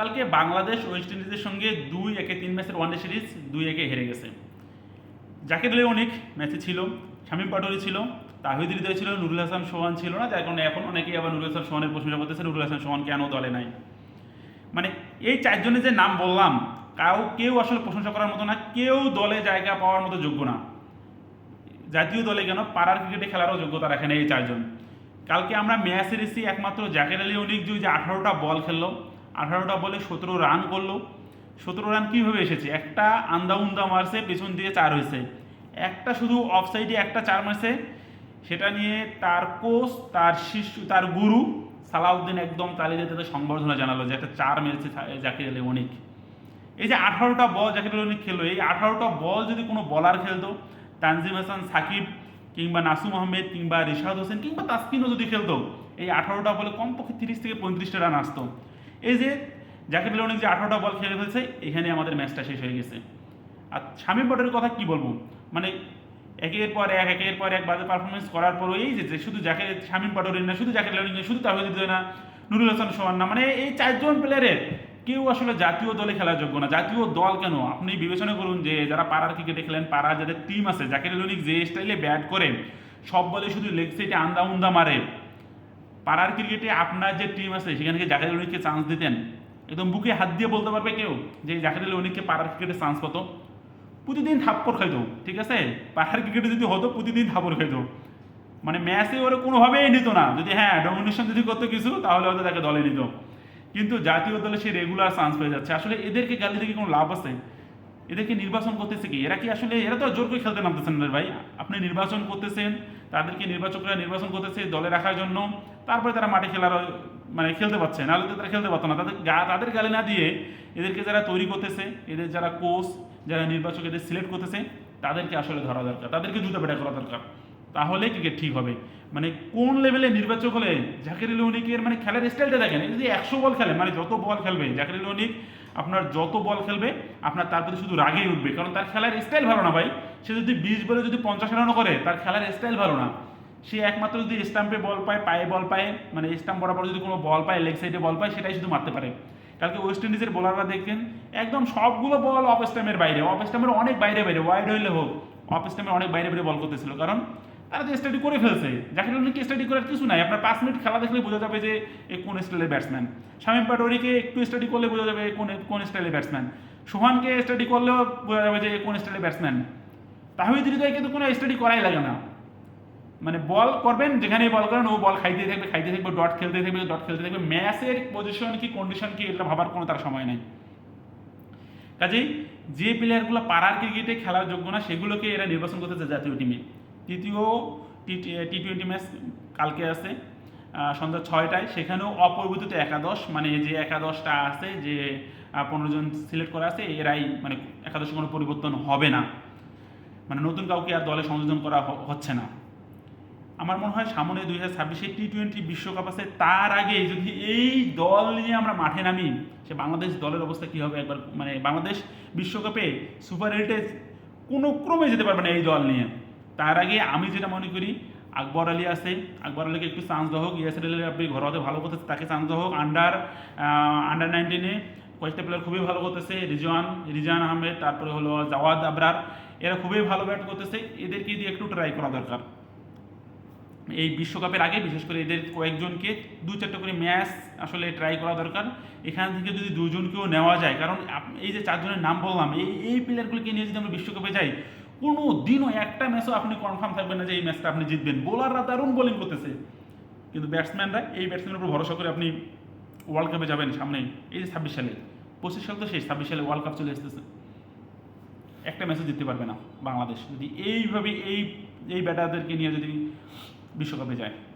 গতকালকে বাংলাদেশ ওয়েস্ট ইন্ডিজের সঙ্গে দুই একে তিন ম্যাচের ওয়ানডে সিরিজ দুই একে হেরে গেছে। জাকির আলী অনেক ম্যাচে ছিল, শামীম পাটোয়ারি ছিল, তাহিদ হৃদয় ছিল, নুরুল হাসান সোহান ছিল না, যার কারণে এখন অনেকেই আবার নুরুল হাসান সোহানের প্রশংসা করতেছে, নুরুল হাসান সোহান কেন দলে নাই? মানে এই চারজনের যে নাম বললাম, কাউ, কেউ আসলে প্রশংসা করার মতো না, কেউ দলে জায়গা পাওয়ার মতো যোগ্য না। জাতীয় দলে কেন? পাড়ার ক্রিকেটে খেলারও যোগ্যতা রাখে না এই চারজন। কালকে আমরা ম্যাচ হেরেছি একমাত্র জাকের আলী অনিক, যে আঠারোটা বল খেললো আঠারোটা বলে সতেরো রান করল। সতেরো রান কীভাবে এসেছে? একটা আন্দা উন্দা মারছে, পেছন দিয়ে চার হয়েছে। একটা শুধু অফ সাইডে একটা চার মারছে। সেটা নিয়ে তার কোচ তার শিষ্য, তার গুরু সালাউদ্দিন একদম তালিয়ে তাদের সংবর্ধনা জানালো যে একটা চার মেরেছে জাকির আলী অনিক এই যে আঠারোটা বল জাকির আলী অনিক খেললো, এই আঠারোটা বল যদি কোনো বলার খেলতো, তানজিম হাসান, সাকিব কিংবা নাসুম আহমেদ কিংবা রিশাদ হোসেন কিংবা তাসকিনও যদি খেলতো, এই আঠারোটা বলে কমপক্ষে তিরিশ থেকে পঁয়ত্রিশটা রান আসতো। এই যে জাকির আলী অনিক যে আঠারোটা বল খেলে ফেলছে, এখানে আমাদের ম্যাচটা শেষ হয়ে গেছে। আর শামীম বটের কথা কি বলব? মানে একের পর এক, একের পর এক বাজে পারফরমেন্স করার পর এই যে শুধু যাকে শামীম পাটোয়ারি না, শুধু জাকির আলী না, শুধু তাহিদ হৃদয় না, নুরুল হাসান সোহান না মানে এই চারজন প্লেয়ারের কেউ আসলে জাতীয় দলে খেলার যোগ্য না। জাতীয় দল কেন? আপনি বিবেচনা করুন যে যারা পাড়ার ক্রিকেটে খেলেন, পাড়ার যাদের টিম আছে, জাকির আলী অনিক যে স্টাইলে ব্যাট করে, সব বলে শুধু লেগ সাইডে আন্দা উন্দা মারে। পাড়ার ক্রিকেটে আপনার যে টিম আছে, সেখানে কি জাকির আলী অনিককে চান্স দিতেন, একদম বুকে হাত দিয়ে বলতে পারবে কেউ যে জাকির অনিককে পাড়ার ক্রিকেটে চান্স কত প্রতিদিন থাপ্পড় খাইতো, ঠিক আছে? পাহাড় ক্রিকেটে যদি হতো, প্রতিদিন থাপ্পড় খাইতো। মানে ম্যাচে ওরা কোনোভাবেই নিত না। যদি হ্যাঁ ডমিনেশন যদি করতো কিছু, তাহলে হয়তো তাকে দলে নিত। কিন্তু জাতীয় দলে সে রেগুলার চান্স পেয়ে যাচ্ছে। আসলে এদেরকে গালি থেকে কোনো লাভ আছে? এদেরকে নির্বাচন করতেছে কি? এরা কি আসলে, এরা তো জোর করে খেলতে নামতেছেন ভাই। আপনি নির্বাচন করতেছেন, তাদেরকে নির্বাচকরা নির্বাচন করতেছে দলে রাখার জন্য। তারপরে তারা মাঠে খেলার মানে খেলতে পারছে, নাহলে তো তারা খেলতে পারতো না। তাদের গা, তাদের গালে না দিয়ে এদেরকে যারা তৈরি করতেছে, এদের যারা কোচ যারা নির্বাচক, এদের সিলেক্ট করতেছে, তাদেরকে আসলে ধরা দরকার, তাদেরকে জুতা পেটা করা দরকার। তাহলে ক্রিকেট ঠিক হবে। মানে কোন লেভেলে নির্বাচক হলে জাকির আলী অনিকের মানে খেলার স্টাইলটা দেখেন যদি একশো বল খেলে মানে যত বল খেলবে, জাকির আলী অনিক আপনার যত বল খেলবে, আপনার তার প্রতি শুধু রাগেই উঠবে, কারণ তার খেলার স্টাইল ভালো না ভাই। সে যদি বিশ বলে যদি পঞ্চাশ রানও করে, তার খেলার স্টাইল ভালো না। সে একমাত্র যদি স্টাম্পে বল পায়, পায়ে বল পায় মানে স্টাম্প বরাবর যদি কোনো বল পায় লেগ সাইডে বল পায়, সেটাই শুধু মারতে পারে। কালকে ওয়েস্ট ইন্ডিজের বোলাররা দেখেন একদম সবগুলো বল অফ স্টাম্পের বাইরে অফ স্টাম্পের অনেক বাইরে বাইরে ওয়াইড হইলে হোক অফ স্টাম্পের অনেক বাইরে বাইরে বল করতেছিল। কারণ তারা তো স্টাডি করে ফেলছে। জাকির আলীকে স্টাডি করার কিছু নাই। আপনার পাঁচ মিনিট খেলা দেখলে বোঝা যাবে যে কোন স্টাইলের ব্যাটসম্যান শামীম পাটোরিকে একটু স্টাডি করলে বোঝা যাবে কোন কোন স্টাইলের ব্যাটসম্যান সোহানকে স্টাডি করলেও বোঝা যাবে যে কোন স্টাইলের ব্যাটসম্যান তাহিদ হৃদয় কিন্তু কোনো স্টাডি করাই লাগে না। মানে বল করবেন যেখানে বল করেন, ও বল খাইতে থাকবে খাইতে থাকবে ডট খেলতে থাকবে ডট খেলতে থাকবে। ম্যাচের পজিশন কি কন্ডিশন কি, এটা ভাবার কোনো তার সময় নেই। কাজেই যে প্লেয়ারগুলো পাড়ার ক্রিকেটে খেলার যোগ্য না, সেগুলোকে এরা নির্বাচন করতেছে জাতীয় টিমে তৃতীয় টি টোয়েন্টি ম্যাচ কালকে আছে সন্ধ্যা ছয়টায়। সেখানেও অপরিবর্তিত একাদশ মানে যে একাদশটা আছে, যে পনেরো জন সিলেক্ট করা আছে, এরাই মানে একাদশে কোনো পরিবর্তন হবে না। মানে নতুন কাউকে আর দলে সংযোজন করা হচ্ছে না। আমার মনে হয় সামনে দুই হাজার ছাব্বিশে টি টোয়েন্টি বিশ্বকাপ আছে, তার আগে যদি এই দল নিয়ে আমরা মাঠে নামি, সে বাংলাদেশ দলের অবস্থা কী হবে একবার? মানে বাংলাদেশ বিশ্বকাপে সুপার এইটে কোনো ক্রমে যেতে পারবে না এই দল নিয়ে। তার আগে আমি যেটা মনে করি, আকবর আলী আছে, আকবর আলীকে একটু চান্স দেওয়া হোক ইয়াসির আলী আপনি ঘরোয়াতে ভালো করতেছে, তাকে চান্স দেওয়া হোক। আন্ডার আন্ডার নাইনটিনে কয়েকটা প্লেয়ার খুবই ভালো করতেছে, রিজওয়ান রিজান আহমেদ, তারপরে হলো জাওয়াদ আবরার, এরা খুবই ভালো ব্যাট করতেছে। এদেরকে দিয়ে একটু ট্রাই করা দরকার। এই বিশ্বকাপের আগে, বিশেষ করে এদের কয়েকজনকে দু চারটা করে ম্যাচ আসলে ট্রাই করা দরকার। এখান থেকে যদি দুজনকেও নেওয়া যায়, কারণ এই যে চারজনের নাম বললাম, এই এই প্লেয়ারগুলোকে নিয়ে যদি আমরা বিশ্বকাপে যাই, কোনো দিনও একটা ম্যাচও আপনি কনফার্ম থাকবেন না যে এই ম্যাচটা আপনি জিতবেন। বোলাররা দারুণ বোলিং করতেছে। কিন্তু ব্যাটসম্যানরা এই ব্যাটসম্যানের উপর ভরসা করে আপনি ওয়ার্ল্ড কাপে যাবেন সামনেই এই যে ছাব্বিশ সালে। পঁচিশ সাল তো শেষ, ছাব্বিশ সালে ওয়ার্ল্ড কাপ চলে আসতেছে। একটা ম্যাচও জিততে পারবে না বাংলাদেশ। যদি এইভাবে এই এই ব্যাটারদেরকে নিয়ে যদি বিশ্বকাপে যায়।